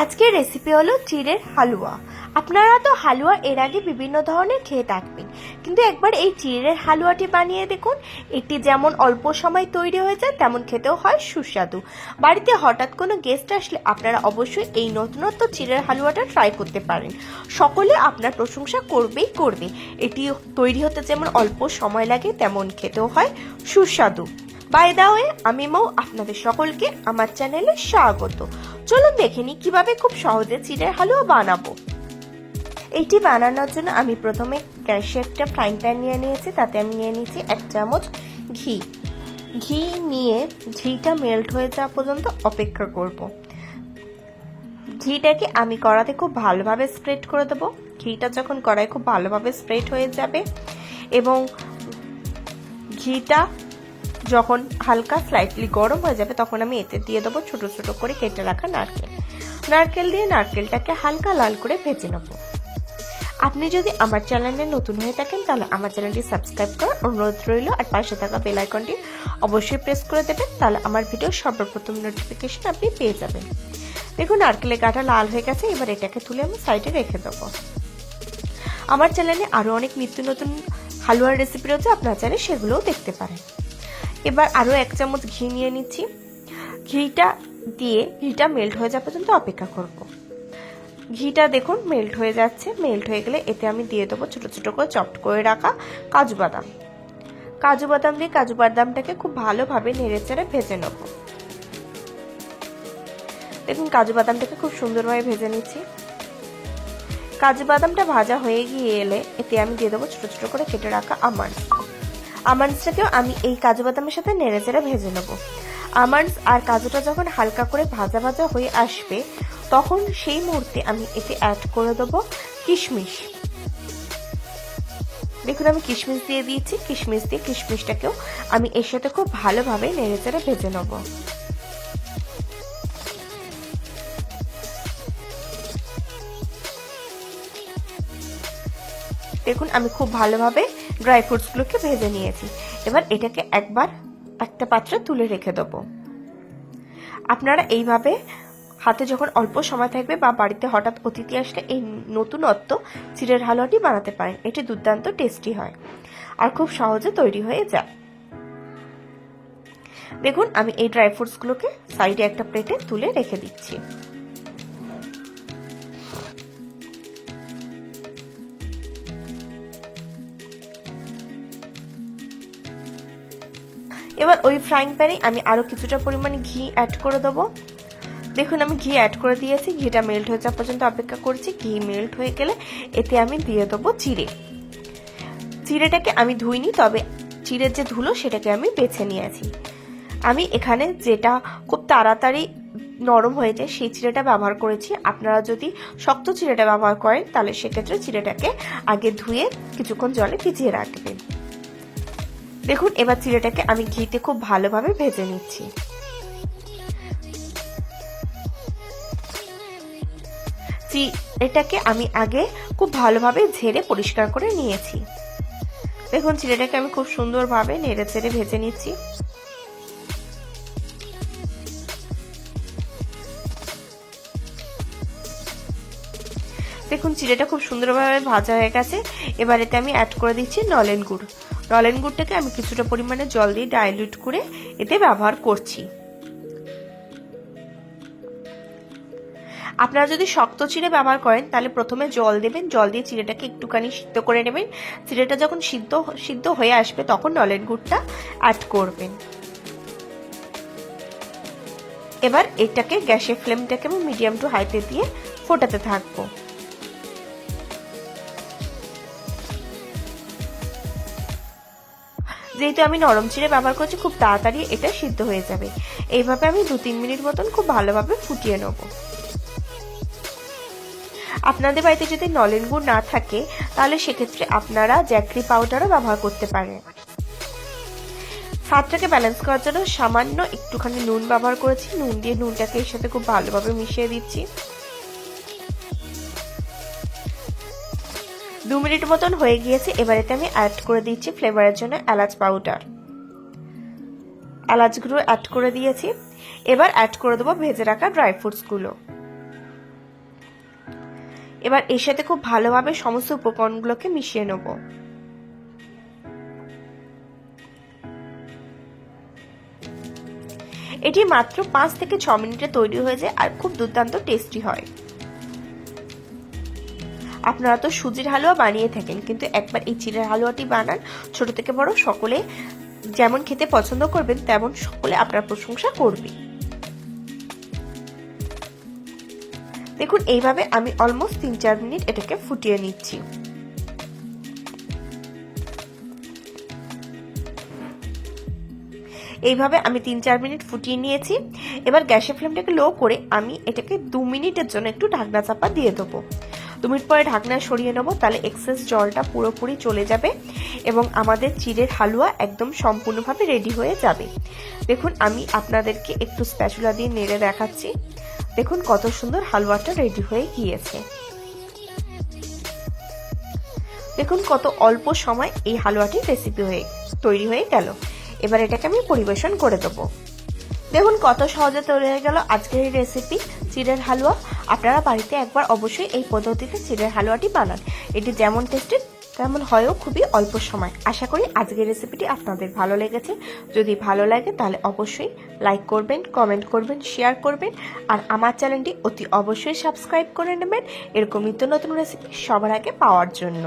আজকের রেসিপি হলো চিড়ের হালুয়া। আপনারা তো হালুয়া, এর আগে বিভিন্ন ধরনের খেয়ে থাকবেন। কিন্তু একবার এই চিড়ের হালুয়াটি বানিয়ে দেখুন। এটি যেমন অল্প সময় তৈরি হয়ে যায়, তেমন খেতেও হয় সুস্বাদু। বাড়িতে হঠাৎ কোনো গেস্ট আসলে আপনারা অবশ্যই এই নতুনত্ব চিড়ের হালুয়াটা ট্রাই করতে পারেন। সকলে আপনার প্রশংসা করবেই করবে। এটি তৈরি হতে যেমন অল্প সময় লাগে, তেমন খেতেও হয় সুস্বাদু। বাই দা ওয়ে আমি মৌ, আপনাদের সকলকে আমার চ্যানেলে স্বাগত। চলুন দেখে নিই কীভাবে খুব সহজে চিড়ের হালুয়া বানাবো। এইটি বানানোর জন্য আমি প্রথমে গ্যাসে একটা ফ্রাইং প্যান নিয়ে নিয়েছি, তাতে আমি নিয়ে নিয়েছি এক চামচ ঘি। ঘি নিয়ে ঘিটা মেল্ট হয়ে যাওয়া পর্যন্ত অপেক্ষা করব। ঘিটাকে আমি কড়াতে খুব ভালোভাবে স্প্রেড করে দেবো। ঘিটা যখন কড়াই খুব ভালোভাবে স্প্রেড হয়ে যাবে এবং ঘিটা যখন হালকা স্লাইটলি গরম হয়ে যাবে, তখন আমি এতে দিয়ে দেবো ছোটো ছোটো করে কেটে রাখা নারকেল। নারকেল দিয়ে নারকেলটাকে হালকা লাল করে ভেজে নেব। আপনি যদি আমার চ্যানেলে নতুন হয়ে থাকেন, তাহলে আমার চ্যানেলটি সাবস্ক্রাইব করার অনুরোধ রইল আর পাশে থাকা বেল আইকনটি অবশ্যই প্রেস করে দেবেন, তাহলে আমার ভিডিও সর্বপ্রথম নোটিফিকেশন আপনি পেয়ে যাবেন। দেখুন, নারকেলের গাটা লাল হয়ে গেছে, এবার এটাকে তুলে আমি সাইডে রেখে দেবো। আমার চ্যানেলে আরও অনেক নিত্য নতুন হালুয়ার রেসিপি রয়েছে, আপনার চাইলে সেগুলোও দেখতে পারেন। এবার আরও এক চামচ ঘি নিয়ে নিচ্ছি। ঘিটা দিয়ে ঘিটা মেল্ট হয়ে যাওয়া পর্যন্ত অপেক্ষা করব। ঘিটা দেখুন মেল্ট হয়ে যাচ্ছে। মেল্ট হয়ে গেলে এতে আমি দিয়ে দেবো ছোটো ছোটো করে চপট করে রাখা কাজু বাদাম। কাজু বাদাম দিয়ে কাজু বাদামটাকে খুব ভালোভাবে নেড়ে চেড়ে ভেজে নেব। দেখুন কাজু বাদামটাকে খুব সুন্দরভাবে ভেজে নিচ্ছি। কাজু বাদামটা ভাজা হয়ে গিয়ে এলে এতে আমি দিয়ে দেবো ছোটো ছোটো করে কেটে রাখা আমন্ড আমন্ডসটাকেও আমি এই কাজু বাদামের সাথে নেড়ে চেড়ে ভেজে নেব। আমন্ডস আর কাজুটা যখন হালকা করে ভাজা ভাজা হয়ে আসবে, তখন সেই মুহূর্তে আমি এতে অ্যাড করে দেবো কিশমিশ। দেখুন, আমি কিশমিশ দিয়ে দিয়েছি। কিশমিশ দিয়ে কিশমিশটাকেও আমি এর সাথে খুব ভালোভাবে নেড়ে চেড়ে ভেজে নেব। দেখুন, আমি খুব ভালোভাবে ড্রাই ফ্রুটসগুলোকে ভেজে নিয়েছি। এবার এটাকে একবার একটা পাত্রে তুলে রেখে দেবো। আপনারা এইভাবে হাতে যখন অল্প সময় থাকবে বা বাড়িতে হঠাৎ অতিথি আসলে এই নতুনত্ব চিড়ের হালুয়াটি বানাতে পারেন। এটি দুর্দান্ত টেস্টি হয় আর খুব সহজে তৈরি হয়ে যায়। দেখুন, আমি এই ড্রাই ফ্রুটসগুলোকে সাইডে একটা প্লেটে তুলে রেখে দিচ্ছি। এবার ওই ফ্রাইং প্যানে আমি আরও কিছুটা পরিমাণে ঘি অ্যাড করে দেবো। দেখুন, আমি ঘি অ্যাড করে দিয়েছি। ঘিটা মেল্ট হয়ে যাওয়া পর্যন্ত অপেক্ষা করছি। ঘি মেল্ট হয়ে গেলে এতে আমি দিয়ে দেবো চিড়ে চিড়েটাকে আমি ধুইনি, তবে চিড়ের যে ধুলো সেটাকে আমি বেছে নিয়েছি। আমি এখানে যেটা খুব তাড়াতাড়ি নরম হয়ে যায় সেই চিড়েটা ব্যবহার করেছি। আপনারা যদি শক্ত চিড়েটা ব্যবহার করেন, তাহলে সেক্ষেত্রে চিড়েটাকে আগে ধুয়ে কিছুক্ষণ জলে ভিজিয়ে রাখবেন। দেখুন, এবার চিড়েটাকে আমি ঘিতে খুব ভালোভাবে ভেজে নিচ্ছি। চিড়েটাকে আমি আগে খুব ভালোভাবে ঝেড়ে পরিষ্কার করে নিয়েছি। দেখুন, চিড়েটাকে আমি খুব সুন্দরভাবে নেড়ে চেড়ে ভেজে নিচ্ছি। দেখুন, চিড়েটা খুব সুন্দরভাবে ভাজা হয়ে গেছে। এবার এতে আমি অ্যাড করে দিচ্ছি নলেন গুড়। নলেন গুড়টাকে আমি কিছুটা পরিমাণে জল দিয়ে ডাইলিউট করে এতে ব্যবহার করছি। আপনারা যদি শক্ত চিড়ে ব্যবহার করেন, তাহলে প্রথমে জল দেবেন, জল দিয়ে চিড়েটাকে একটুখানি সিদ্ধ করে নেবেন। চিড়েটা যখন সিদ্ধ সিদ্ধ হয়ে আসবে, তখন নলেন গুড়টা অ্যাড করবেন। এবার এটাকে গ্যাসের ফ্লেমটাকে আমি মিডিয়াম টু হাইতে দিয়ে ফোটাতে থাকব। যেহেতু আমি নরম চিড়ে ব্যবহার করছি, খুব তাড়াতাড়ি এটা সিদ্ধ হয়ে যাবে। এইভাবে আমি দু তিন মিনিট মতন খুব ভালোভাবে ফুটিয়ে নেব। আপনাদের বাড়িতে যদি নলেন গুড় না থাকে, তাহলে সেক্ষেত্রে আপনারা জ্যাকরি পাউডারও ব্যবহার করতে পারেন। স্বাদটাকে ব্যালেন্স করার জন্য সামান্য একটুখানি নুন ব্যবহার করেছি। নুন দিয়ে নুনটাকে এর সাথে খুব ভালোভাবে মিশিয়ে দিচ্ছি। দু মিনিট মতন হয়ে গিয়েছে, এবার এতে আমি অ্যাড করে দিচ্ছি ফ্লেভারের জন্য এলাচ পাউডার এলাচগুলো অ্যাড করে দিয়েছি। এবার অ্যাড করে দেবো ভেজে রাখা ড্রাই ফ্রুটসগুলো এবার এর সাথে খুব ভালোভাবে সমস্ত উপকরণগুলোকে মিশিয়ে নেব। এটি মাত্র পাঁচ থেকে ছ মিনিটে তৈরি হয়ে যায় আর খুব দুর্দান্ত টেস্টি হয়। আপনারা তো সুজির হালুয়া বানিয়ে থাকেন, কিন্তু একবার এই চিড়ের হালুয়াটি বানান, ছোট থেকে বড় সকলে যেমন খেতে পছন্দ করবেন, তেমন সকলে আপনার প্রশংসা করবে। দেখুন, এইভাবে আমি অলমোস্ট তিন চার মিনিট এটাকে ফুটিয়ে নিচ্ছি। এইভাবে আমি তিন চার মিনিট ফুটিয়ে নিয়েছি। এবার গ্যাসের ফ্লেমটাকে লো করে আমি এটাকে দু মিনিটের জন্য একটু ঢাকনা চাপা দিয়ে দেবো। দু মিনিট পরে ঢাকনা সরিয়ে নেব, তাহলে এক্সেস জলটা পুরোপুরি চলে যাবে এবং আমাদের চিড়ের হালুয়া একদম সম্পূর্ণভাবে রেডি হয়ে যাবে। দেখুন, আমি আপনাদেরকে একটু স্প্যাচুলা দিয়ে নেড়ে দেখাচ্ছি। দেখুন, কত সুন্দর হালুয়াটা রেডি হয়ে গিয়েছে। দেখুন, কত অল্প সময় এই হালুয়াটির রেসিপি হয়ে, তৈরি হয়ে গেল। এবার এটাকে আমি পরিবেশন করে দেবো। দেখুন কত সহজে তৈরি হয়ে গেল আজকের এই রেসিপি চিড়ের হালুয়া। আপনারা বাড়িতে একবার অবশ্যই এই পদ্ধতিতে চিড়ের হালুয়াটি বানান। এটি যেমন টেস্টি তেমন হয়ও খুবই অল্প সময়। আশা করি আজকের রেসিপিটি আপনাদের ভালো লেগেছে। যদি ভালো লাগে তাহলে অবশ্যই লাইক করবেন কমেন্ট করবেন শেয়ার করবেন। আর আমার চ্যানেলটি অতি অবশ্যই সাবস্ক্রাইব করে নেবেন। এরকম নিত্য নতুন রেসিপি সবার আগে পাওয়ার জন্য।